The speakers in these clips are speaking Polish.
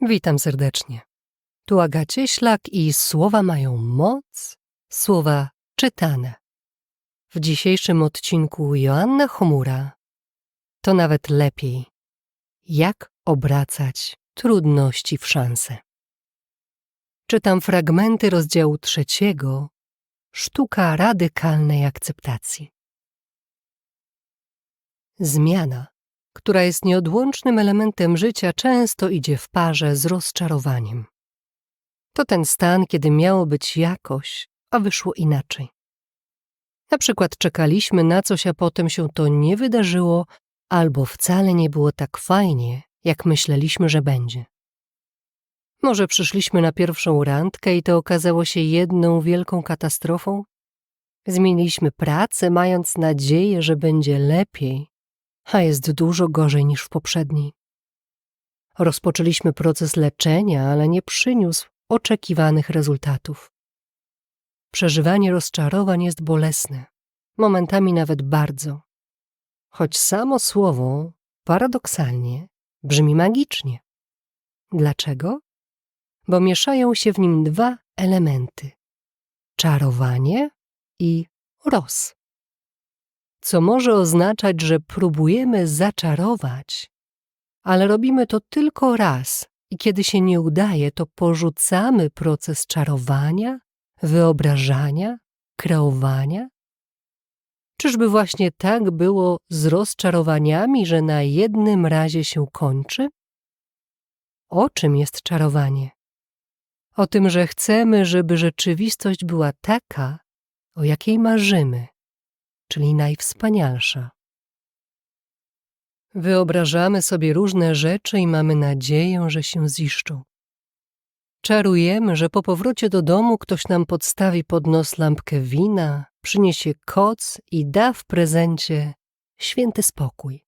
Witam serdecznie. Tu Aga Cieślak i słowa mają moc, słowa czytane. W dzisiejszym odcinku Joanna Chmura to nawet lepiej. Jak obracać trudności w szanse. Czytam fragmenty rozdziału trzeciego Sztuka radykalnej akceptacji. Zmiana która jest nieodłącznym elementem życia, często idzie w parze z rozczarowaniem. To ten stan, kiedy miało być jakoś, a wyszło inaczej. Na przykład czekaliśmy na coś, a potem się to nie wydarzyło, albo wcale nie było tak fajnie, jak myśleliśmy, że będzie. Może przyszliśmy na pierwszą randkę i to okazało się jedną wielką katastrofą? Zmieniliśmy pracę, mając nadzieję, że będzie lepiej, a jest dużo gorzej niż w poprzedniej. Rozpoczęliśmy proces leczenia, ale nie przyniósł oczekiwanych rezultatów. Przeżywanie rozczarowań jest bolesne, momentami nawet bardzo. Choć samo słowo, paradoksalnie, brzmi magicznie. Dlaczego? Bo mieszają się w nim dwa elementy: czarowanie i roz co może oznaczać, że próbujemy zaczarować, ale robimy to tylko raz i kiedy się nie udaje, to porzucamy proces czarowania, wyobrażania, kreowania? Czyżby właśnie tak było z rozczarowaniami, że na jednym razie się kończy? O czym jest czarowanie? O tym, że chcemy, żeby rzeczywistość była taka, o jakiej marzymy czyli najwspanialsza. Wyobrażamy sobie różne rzeczy i mamy nadzieję, że się ziszczą. Czarujemy, że po powrocie do domu ktoś nam podstawi pod nos lampkę wina, przyniesie koc i da w prezencie święty spokój.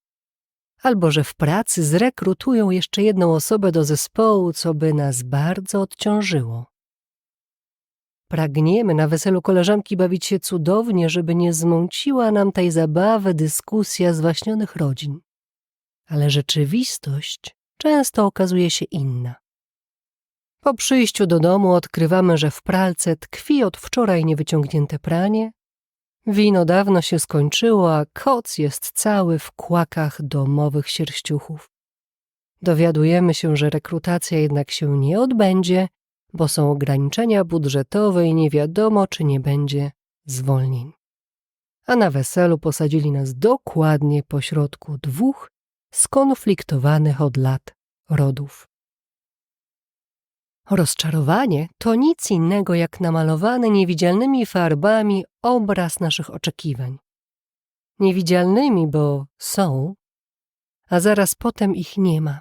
Albo że w pracy zrekrutują jeszcze jedną osobę do zespołu, co by nas bardzo odciążyło. Pragniemy na weselu koleżanki bawić się cudownie, żeby nie zmąciła nam tej zabawy dyskusja zwaśnionych rodzin. Ale rzeczywistość często okazuje się inna. Po przyjściu do domu odkrywamy, że w pralce tkwi od wczoraj niewyciągnięte pranie, wino dawno się skończyło, a koc jest cały w kłakach domowych sierściuchów. Dowiadujemy się, że rekrutacja jednak się nie odbędzie bo są ograniczenia budżetowe i nie wiadomo, czy nie będzie zwolnień. A na weselu posadzili nas dokładnie pośrodku dwóch skonfliktowanych od lat rodów. Rozczarowanie to nic innego jak namalowany niewidzialnymi farbami obraz naszych oczekiwań. Niewidzialnymi, bo są, a zaraz potem ich nie ma.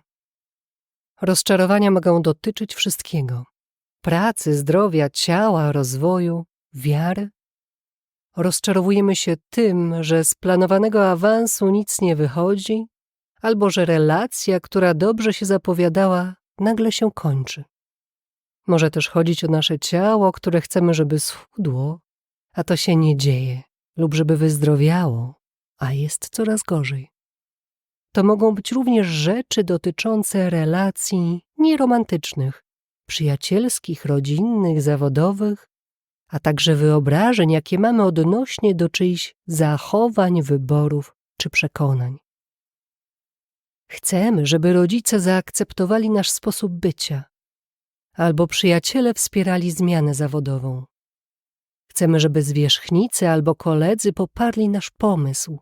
Rozczarowania mogą dotyczyć wszystkiego pracy, zdrowia, ciała, rozwoju, wiary? Rozczarowujemy się tym, że z planowanego awansu nic nie wychodzi, albo że relacja, która dobrze się zapowiadała, nagle się kończy. Może też chodzić o nasze ciało, które chcemy, żeby schudło, a to się nie dzieje, lub żeby wyzdrowiało, a jest coraz gorzej. To mogą być również rzeczy dotyczące relacji nieromantycznych, przyjacielskich, rodzinnych, zawodowych, a także wyobrażeń, jakie mamy odnośnie do czyichś zachowań, wyborów czy przekonań. Chcemy, żeby rodzice zaakceptowali nasz sposób bycia, albo przyjaciele wspierali zmianę zawodową. Chcemy, żeby zwierzchnicy albo koledzy poparli nasz pomysł,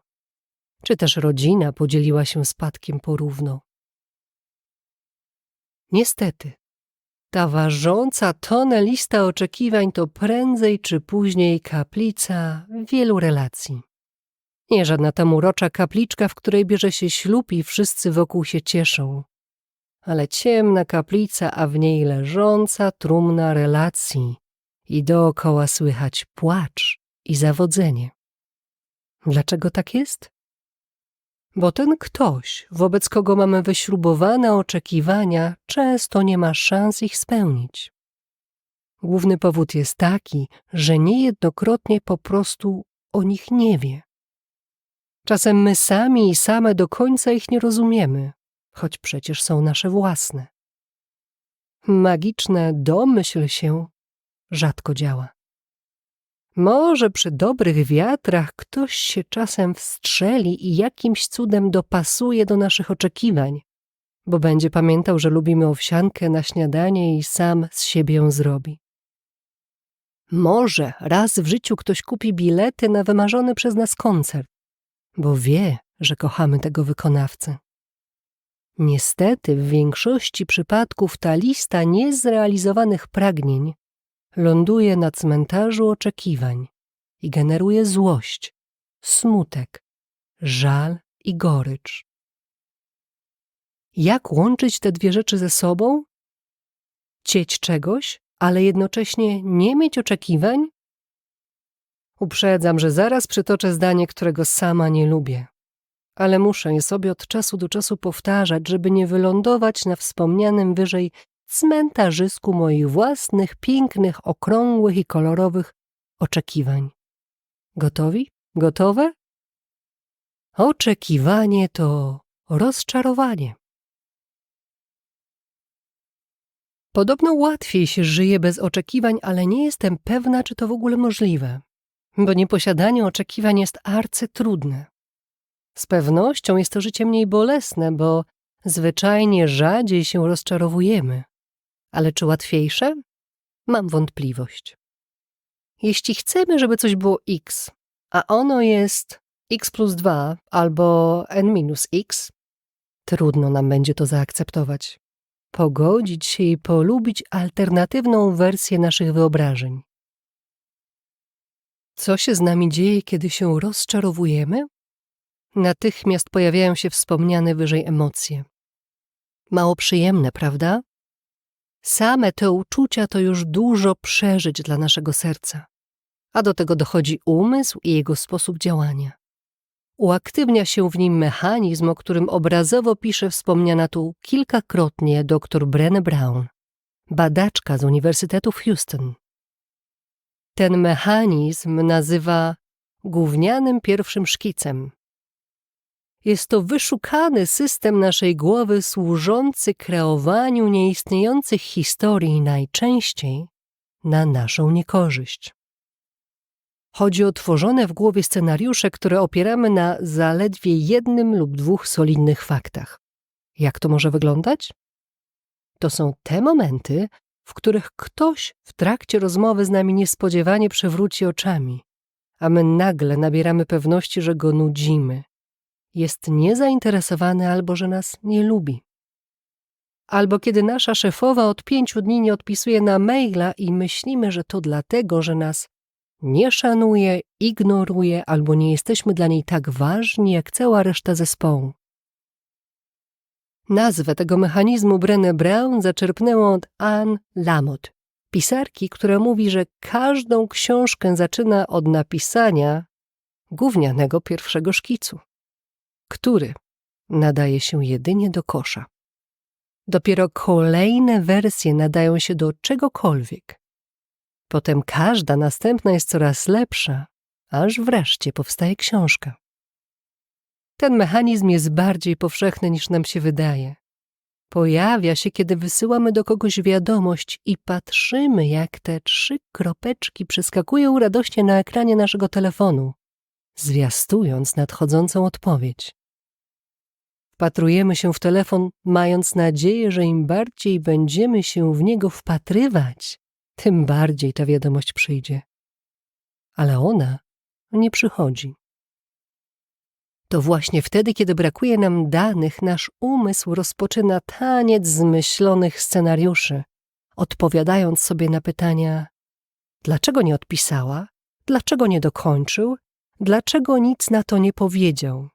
czy też rodzina podzieliła się spadkiem porówno. Niestety, ta ważąca tonę lista oczekiwań to prędzej czy później kaplica wielu relacji. Nie żadna tam urocza kapliczka, w której bierze się ślub i wszyscy wokół się cieszą, ale ciemna kaplica, a w niej leżąca trumna relacji i dookoła słychać płacz i zawodzenie. Dlaczego tak jest? Bo ten ktoś, wobec kogo mamy wyśrubowane oczekiwania, często nie ma szans ich spełnić. Główny powód jest taki, że niejednokrotnie po prostu o nich nie wie. Czasem my sami i same do końca ich nie rozumiemy, choć przecież są nasze własne. Magiczne domyśl się rzadko działa. Może przy dobrych wiatrach ktoś się czasem wstrzeli i jakimś cudem dopasuje do naszych oczekiwań, bo będzie pamiętał, że lubimy owsiankę na śniadanie i sam z siebie ją zrobi. Może raz w życiu ktoś kupi bilety na wymarzony przez nas koncert, bo wie, że kochamy tego wykonawcę. Niestety, w większości przypadków ta lista niezrealizowanych pragnień ląduje na cmentarzu oczekiwań i generuje złość, smutek, żal i gorycz. Jak łączyć te dwie rzeczy ze sobą? Cieć czegoś, ale jednocześnie nie mieć oczekiwań? Uprzedzam, że zaraz przytoczę zdanie, którego sama nie lubię, ale muszę je sobie od czasu do czasu powtarzać, żeby nie wylądować na wspomnianym wyżej cmentarzysku moich własnych, pięknych, okrągłych i kolorowych oczekiwań. Gotowi? Gotowe? Oczekiwanie to rozczarowanie. Podobno łatwiej się żyje bez oczekiwań, ale nie jestem pewna, czy to w ogóle możliwe, bo nieposiadanie oczekiwań jest arcytrudne. Z pewnością jest to życie mniej bolesne, bo zwyczajnie rzadziej się rozczarowujemy. Ale czy łatwiejsze? Mam wątpliwość. Jeśli chcemy, żeby coś było x, a ono jest x plus 2 albo n minus x, trudno nam będzie to zaakceptować. Pogodzić się i polubić alternatywną wersję naszych wyobrażeń. Co się z nami dzieje, kiedy się rozczarowujemy? Natychmiast pojawiają się wspomniane wyżej emocje. Mało przyjemne, prawda? Same te uczucia to już dużo przeżyć dla naszego serca, a do tego dochodzi umysł i jego sposób działania. Uaktywnia się w nim mechanizm, o którym obrazowo pisze wspomniana tu kilkakrotnie dr Brené Brown, badaczka z Uniwersytetu w Houston. Ten mechanizm nazywa gównianym pierwszym szkicem jest to wyszukany system naszej głowy służący kreowaniu nieistniejących historii najczęściej na naszą niekorzyść. Chodzi o tworzone w głowie scenariusze, które opieramy na zaledwie jednym lub dwóch solidnych faktach. Jak to może wyglądać? To są te momenty, w których ktoś w trakcie rozmowy z nami niespodziewanie przewróci oczami, a my nagle nabieramy pewności, że go nudzimy, jest niezainteresowany albo że nas nie lubi. Albo kiedy nasza szefowa od pięciu dni nie odpisuje na maila i myślimy, że to dlatego, że nas nie szanuje, ignoruje albo nie jesteśmy dla niej tak ważni jak cała reszta zespołu. Nazwę tego mechanizmu Brené Brown zaczerpnęła od Anne Lamott, pisarki, która mówi, że każdą książkę zaczyna od napisania gównianego pierwszego szkicu który nadaje się jedynie do kosza. Dopiero kolejne wersje nadają się do czegokolwiek. Potem każda następna jest coraz lepsza, aż wreszcie powstaje książka. Ten mechanizm jest bardziej powszechny niż nam się wydaje. Pojawia się, kiedy wysyłamy do kogoś wiadomość i patrzymy, jak te trzy kropeczki przeskakują radośnie na ekranie naszego telefonu, zwiastując nadchodzącą odpowiedź. Wpatrujemy się w telefon, mając nadzieję, że im bardziej będziemy się w niego wpatrywać, tym bardziej ta wiadomość przyjdzie. Ale ona nie przychodzi. To właśnie wtedy, kiedy brakuje nam danych, nasz umysł rozpoczyna taniec zmyślonych scenariuszy, odpowiadając sobie na pytania: dlaczego nie odpisała, dlaczego nie dokończył, dlaczego nic na to nie powiedział.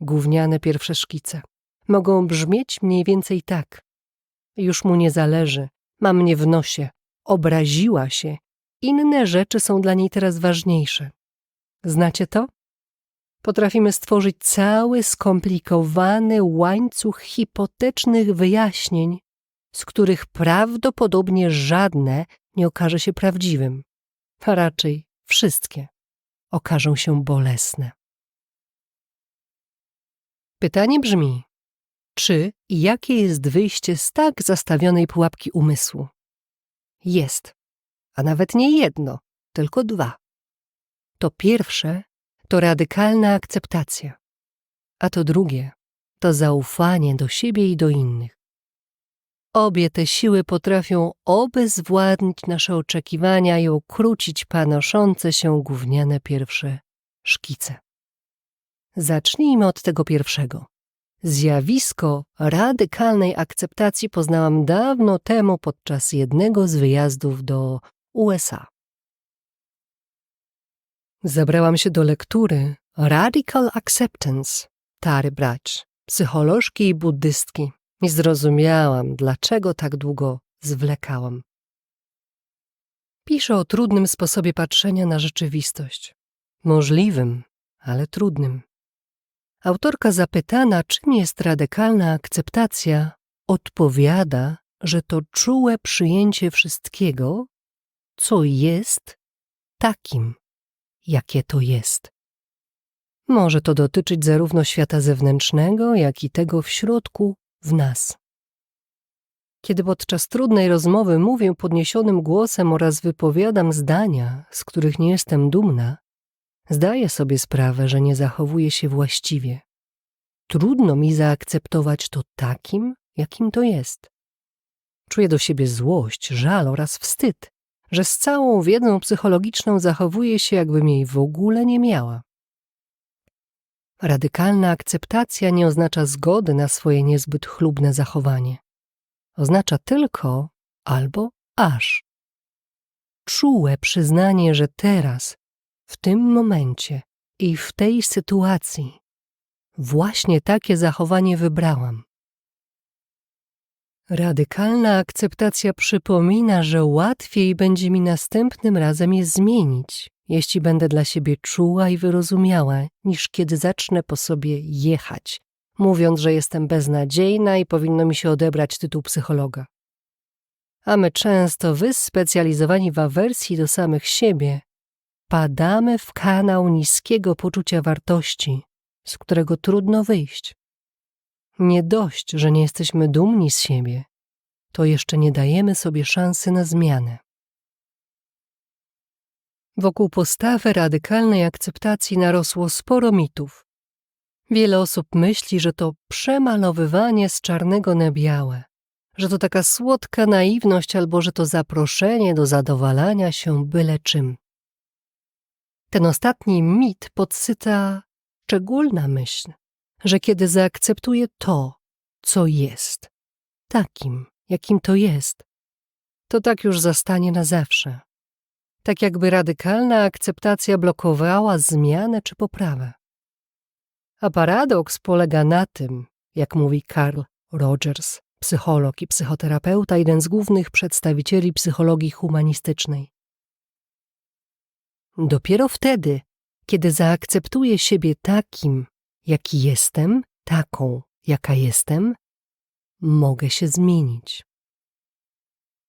Gówniane pierwsze szkice. Mogą brzmieć mniej więcej tak. Już mu nie zależy, ma mnie w nosie, obraziła się, inne rzeczy są dla niej teraz ważniejsze. Znacie to? Potrafimy stworzyć cały skomplikowany łańcuch hipotecznych wyjaśnień, z których prawdopodobnie żadne nie okaże się prawdziwym, a raczej wszystkie okażą się bolesne. Pytanie brzmi: Czy i jakie jest wyjście z tak zastawionej pułapki umysłu? Jest, a nawet nie jedno, tylko dwa. To pierwsze to radykalna akceptacja, a to drugie to zaufanie do siebie i do innych. Obie te siły potrafią obezwładnić nasze oczekiwania i ukrócić panoszące się gówniane pierwsze szkice. Zacznijmy od tego pierwszego. Zjawisko radykalnej akceptacji poznałam dawno temu podczas jednego z wyjazdów do USA. Zabrałam się do lektury Radical Acceptance Tary Brać, psycholożki i buddystki i zrozumiałam, dlaczego tak długo zwlekałam. Pisze o trudnym sposobie patrzenia na rzeczywistość. Możliwym, ale trudnym. Autorka zapytana, czym jest radykalna akceptacja, odpowiada, że to czułe przyjęcie wszystkiego, co jest takim, jakie to jest. Może to dotyczyć zarówno świata zewnętrznego, jak i tego w środku, w nas. Kiedy podczas trudnej rozmowy mówię podniesionym głosem oraz wypowiadam zdania, z których nie jestem dumna, zdaję sobie sprawę, że nie zachowuję się właściwie. Trudno mi zaakceptować to takim, jakim to jest. Czuję do siebie złość, żal oraz wstyd, że z całą wiedzą psychologiczną zachowuję się, jakbym jej w ogóle nie miała. Radykalna akceptacja nie oznacza zgody na swoje niezbyt chlubne zachowanie. Oznacza tylko albo aż. Czułe przyznanie, że teraz, w tym momencie i w tej sytuacji, właśnie takie zachowanie wybrałam. Radykalna akceptacja przypomina, że łatwiej będzie mi następnym razem je zmienić, jeśli będę dla siebie czuła i wyrozumiała, niż kiedy zacznę po sobie jechać, mówiąc, że jestem beznadziejna i powinno mi się odebrać tytuł psychologa. A my często, wyspecjalizowani w awersji do samych siebie, padamy w kanał niskiego poczucia wartości, z którego trudno wyjść. Nie dość, że nie jesteśmy dumni z siebie, to jeszcze nie dajemy sobie szansy na zmianę. Wokół postawy radykalnej akceptacji narosło sporo mitów. Wiele osób myśli, że to przemalowywanie z czarnego na białe, że to taka słodka naiwność albo że to zaproszenie do zadowalania się byle czym. Ten ostatni mit podsyca szczególna myśl, że kiedy zaakceptuję to, co jest, takim, jakim to jest, to tak już zostanie na zawsze. Tak jakby radykalna akceptacja blokowała zmianę czy poprawę. A paradoks polega na tym, jak mówi Carl Rogers, psycholog i psychoterapeuta, jeden z głównych przedstawicieli psychologii humanistycznej. Dopiero wtedy, kiedy zaakceptuję siebie takim, jaki jestem, taką, jaka jestem, mogę się zmienić.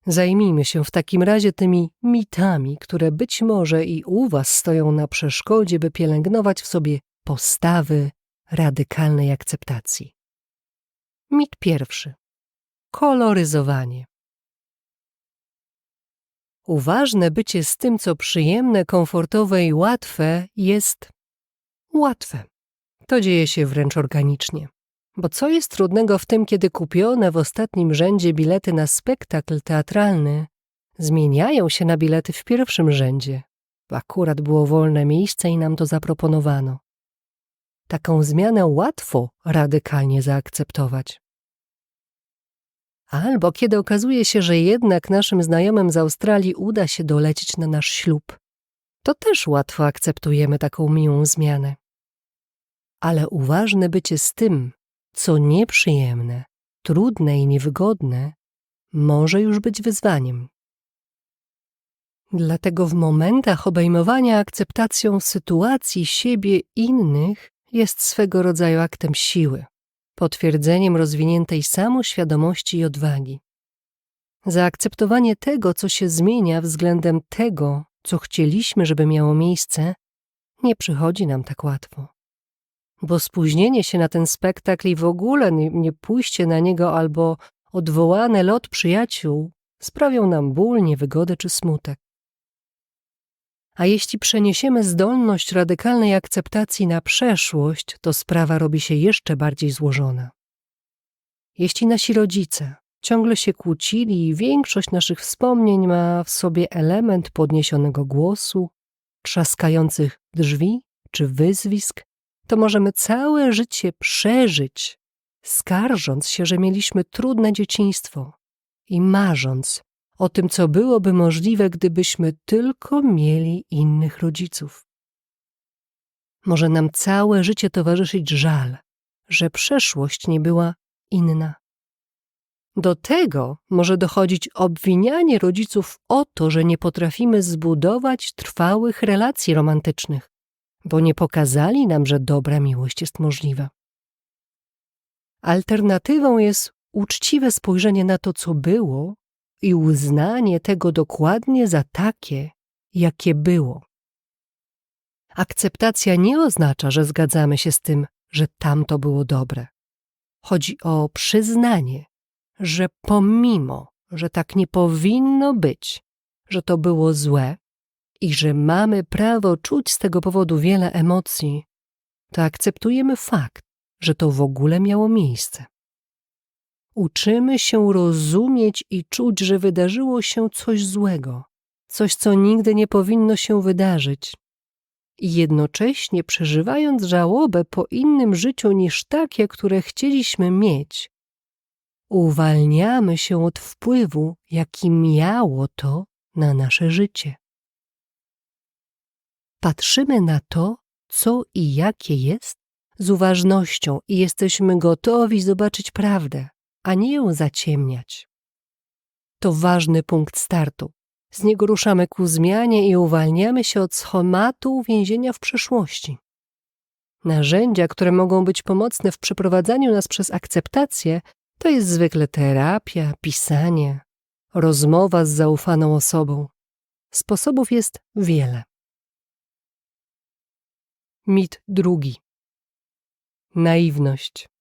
Zajmijmy się w takim razie tymi mitami, które być może i u Was stoją na przeszkodzie, by pielęgnować w sobie postawy radykalnej akceptacji. Mit pierwszy. Koloryzowanie. Uważne bycie z tym, co przyjemne, komfortowe i łatwe, jest łatwe. To dzieje się wręcz organicznie. Bo co jest trudnego w tym, kiedy kupione w ostatnim rzędzie bilety na spektakl teatralny zmieniają się na bilety w pierwszym rzędzie? Akurat było wolne miejsce i nam to zaproponowano. Taką zmianę łatwo radykalnie zaakceptować. Albo kiedy okazuje się, że jednak naszym znajomym z Australii uda się dolecieć na nasz ślub, to też łatwo akceptujemy taką miłą zmianę. Ale uważne bycie z tym, co nieprzyjemne, trudne i niewygodne, może już być wyzwaniem. Dlatego w momentach obejmowania akceptacją sytuacji siebie innych jest swego rodzaju aktem siły, potwierdzeniem rozwiniętej samoświadomości i odwagi. Zaakceptowanie tego, co się zmienia względem tego, co chcieliśmy, żeby miało miejsce, nie przychodzi nam tak łatwo. bo spóźnienie się na ten spektakl i w ogóle nie, pójście na niego albo odwołany lot przyjaciół sprawią nam ból, niewygodę czy smutek. A jeśli przeniesiemy zdolność radykalnej akceptacji na przeszłość, to sprawa robi się jeszcze bardziej złożona. Jeśli nasi rodzice ciągle się kłócili i większość naszych wspomnień ma w sobie element podniesionego głosu, trzaskających drzwi czy wyzwisk, to możemy całe życie przeżyć, skarżąc się, że mieliśmy trudne dzieciństwo i marząc o tym, co byłoby możliwe, gdybyśmy tylko mieli innych rodziców. Może nam całe życie towarzyszyć żal, że przeszłość nie była inna. Do tego może dochodzić obwinianie rodziców o to, że nie potrafimy zbudować trwałych relacji romantycznych, bo nie pokazali nam, że dobra miłość jest możliwa. Alternatywą jest uczciwe spojrzenie na to, co było i uznanie tego dokładnie za takie, jakie było. Akceptacja nie oznacza, że zgadzamy się z tym, że tamto było dobre. Chodzi o przyznanie, że pomimo, że tak nie powinno być, że to było złe i że mamy prawo czuć z tego powodu wiele emocji, to akceptujemy fakt, że to w ogóle miało miejsce. Uczymy się rozumieć i czuć, że wydarzyło się coś złego, coś, co nigdy nie powinno się wydarzyć. I jednocześnie przeżywając żałobę po innym życiu niż takie, które chcieliśmy mieć, uwalniamy się od wpływu, jaki miało to na nasze życie. Patrzymy na to, co i jakie jest, z uważnością i jesteśmy gotowi zobaczyć prawdę, a nie ją zaciemniać. To ważny punkt startu. Z niego ruszamy ku zmianie i uwalniamy się od schematu więzienia w przeszłości. Narzędzia, które mogą być pomocne w przeprowadzaniu nas przez akceptację, to jest zwykle terapia, pisanie, rozmowa z zaufaną osobą. Sposobów jest wiele. Mit drugi. Naiwność.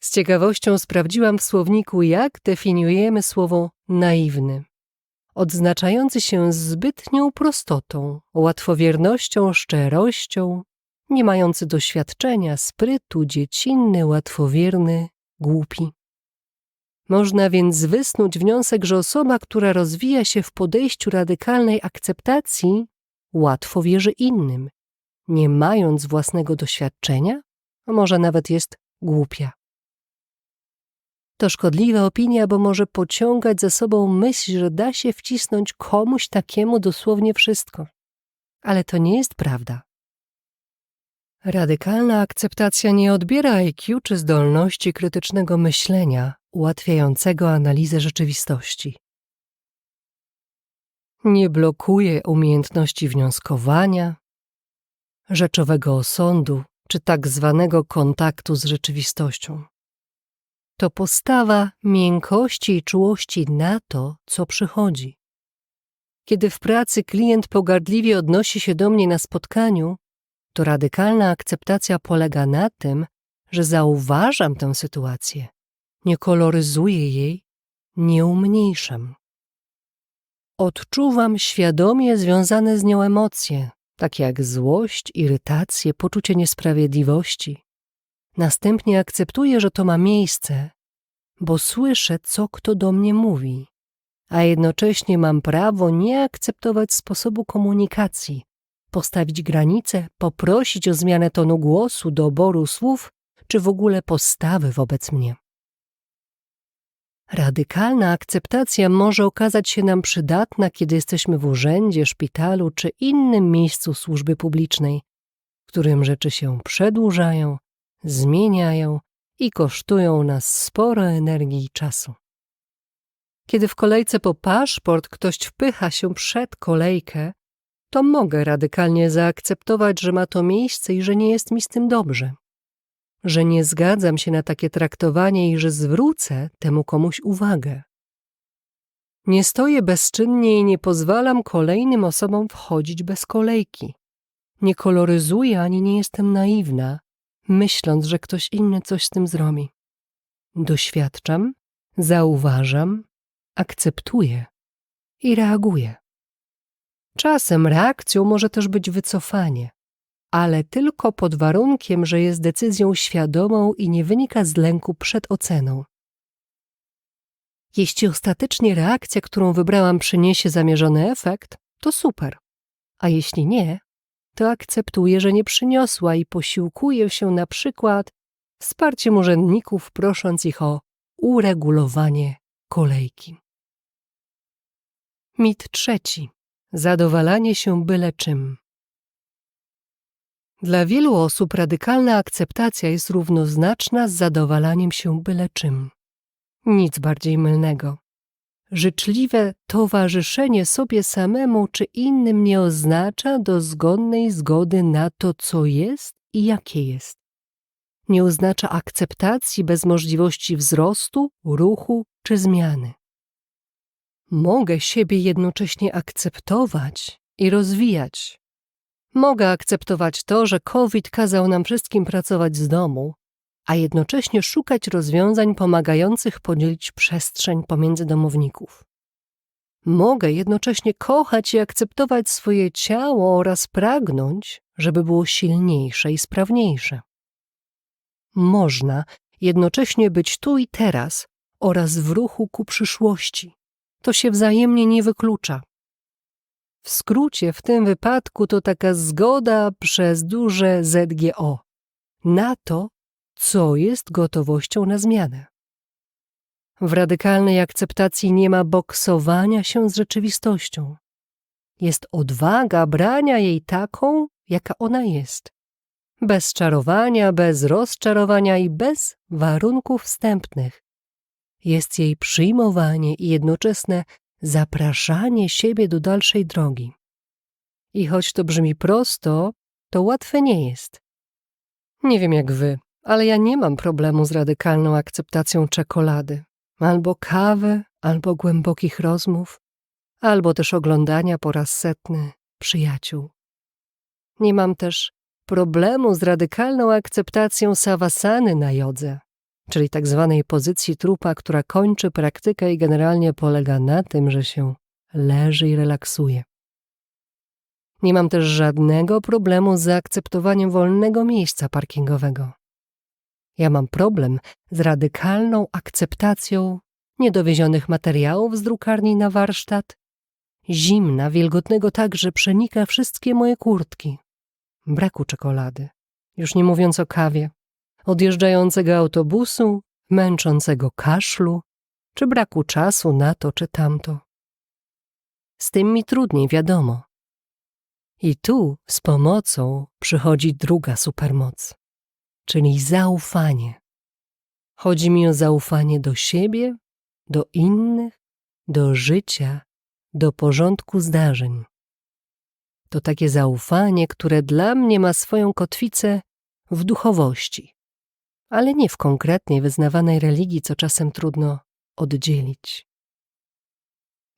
Z ciekawością sprawdziłam w słowniku, jak definiujemy słowo naiwny. Odznaczający się zbytnią prostotą, łatwowiernością, szczerością, nie mający doświadczenia, sprytu, dziecinny, łatwowierny, głupi. Można więc wysnuć wniosek, że osoba, która rozwija się w podejściu radykalnej akceptacji, łatwo wierzy innym, nie mając własnego doświadczenia, a może nawet jest głupia. To szkodliwa opinia, bo może pociągać za sobą myśl, że da się wcisnąć komuś takiemu dosłownie wszystko. Ale to nie jest prawda. Radykalna akceptacja nie odbiera IQ czy zdolności krytycznego myślenia, ułatwiającego analizę rzeczywistości. Nie blokuje umiejętności wnioskowania, rzeczowego osądu czy tak zwanego kontaktu z rzeczywistością. To postawa miękkości i czułości na to, co przychodzi. Kiedy w pracy klient pogardliwie odnosi się do mnie na spotkaniu, to radykalna akceptacja polega na tym, że zauważam tę sytuację, nie koloryzuję jej, nie umniejszam. Odczuwam świadomie związane z nią emocje, takie jak złość, irytację, poczucie niesprawiedliwości. Następnie akceptuję, że to ma miejsce, bo słyszę, co kto do mnie mówi, a jednocześnie mam prawo nie akceptować sposobu komunikacji, postawić granice, poprosić o zmianę tonu głosu, doboru słów, czy w ogóle postawy wobec mnie. Radykalna akceptacja może okazać się nam przydatna, kiedy jesteśmy w urzędzie, szpitalu czy innym miejscu służby publicznej, w którym rzeczy się przedłużają, zmieniają i kosztują nas sporo energii i czasu. Kiedy w kolejce po paszport ktoś wpycha się przed kolejkę, to mogę radykalnie zaakceptować, że ma to miejsce i że nie jest mi z tym dobrze. Że nie zgadzam się na takie traktowanie i że zwrócę temu komuś uwagę. Nie stoję bezczynnie i nie pozwalam kolejnym osobom wchodzić bez kolejki. Nie koloryzuję ani nie jestem naiwna, myśląc, że ktoś inny coś z tym zrobi. Doświadczam, zauważam, akceptuję i reaguję. Czasem reakcją może też być wycofanie, ale tylko pod warunkiem, że jest decyzją świadomą i nie wynika z lęku przed oceną. Jeśli ostatecznie reakcja, którą wybrałam, przyniesie zamierzony efekt, to super. A jeśli nie, to akceptuję, że nie przyniosła i posiłkuję się na przykład wsparciem urzędników, prosząc ich o uregulowanie kolejki. Mit trzeci. Zadowalanie się byle czym. Dla wielu osób radykalna akceptacja jest równoznaczna z zadowalaniem się byle czym. Nic bardziej mylnego. Życzliwe towarzyszenie sobie samemu czy innym nie oznacza dozgodnej zgody na to, co jest i jakie jest. Nie oznacza akceptacji bez możliwości wzrostu, ruchu czy zmiany. Mogę siebie jednocześnie akceptować i rozwijać. Mogę akceptować to, że COVID kazał nam wszystkim pracować z domu, a jednocześnie szukać rozwiązań pomagających podzielić przestrzeń pomiędzy domowników. Mogę jednocześnie kochać i akceptować swoje ciało oraz pragnąć, żeby było silniejsze i sprawniejsze. Można jednocześnie być tu i teraz oraz w ruchu ku przyszłości. To się wzajemnie nie wyklucza. W skrócie, w tym wypadku to taka zgoda przez duże ZGO na to, co jest gotowością na zmianę. W radykalnej akceptacji nie ma boksowania się z rzeczywistością. Jest odwaga brania jej taką, jaka ona jest. Bez czarowania, bez rozczarowania i bez warunków wstępnych. Jest jej przyjmowanie i jednoczesne zapraszanie siebie do dalszej drogi. I choć to brzmi prosto, to łatwe nie jest. Nie wiem jak wy, ale ja nie mam problemu z radykalną akceptacją czekolady, albo kawy, albo głębokich rozmów, albo też oglądania po raz setny przyjaciół. Nie mam też problemu z radykalną akceptacją sawasany na jodze, czyli tak zwanej pozycji trupa, która kończy praktykę i generalnie polega na tym, że się leży i relaksuje. Nie mam też żadnego problemu z zaakceptowaniem wolnego miejsca parkingowego. Ja mam problem z radykalną akceptacją niedowiezionych materiałów z drukarni na warsztat, zimna, wilgotnego tak, że przenika wszystkie moje kurtki, braku czekolady, już nie mówiąc o kawie, odjeżdżającego autobusu, męczącego kaszlu, czy braku czasu na to czy tamto. Z tym mi trudniej, wiadomo. I tu z pomocą przychodzi druga supermoc czyli zaufanie. Chodzi mi o zaufanie do siebie, do innych, do życia, do porządku zdarzeń. To takie zaufanie, które dla mnie ma swoją kotwicę w duchowości, ale nie w konkretnie wyznawanej religii, co czasem trudno oddzielić.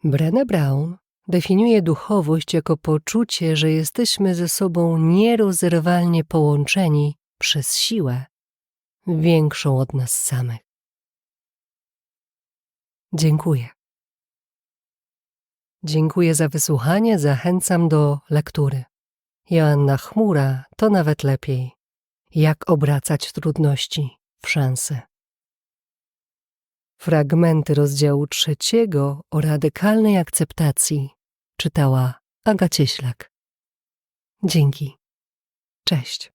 Brené Brown definiuje duchowość jako poczucie, że jesteśmy ze sobą nierozerwalnie połączeni przez siłę większą od nas samych. Dziękuję. Dziękuję za wysłuchanie, zachęcam do lektury. Joanna Chmura to nawet lepiej. Jak obracać trudności w szanse. Fragmenty rozdziału trzeciego o radykalnej akceptacji czytała Aga Cieślak. Dzięki. Cześć.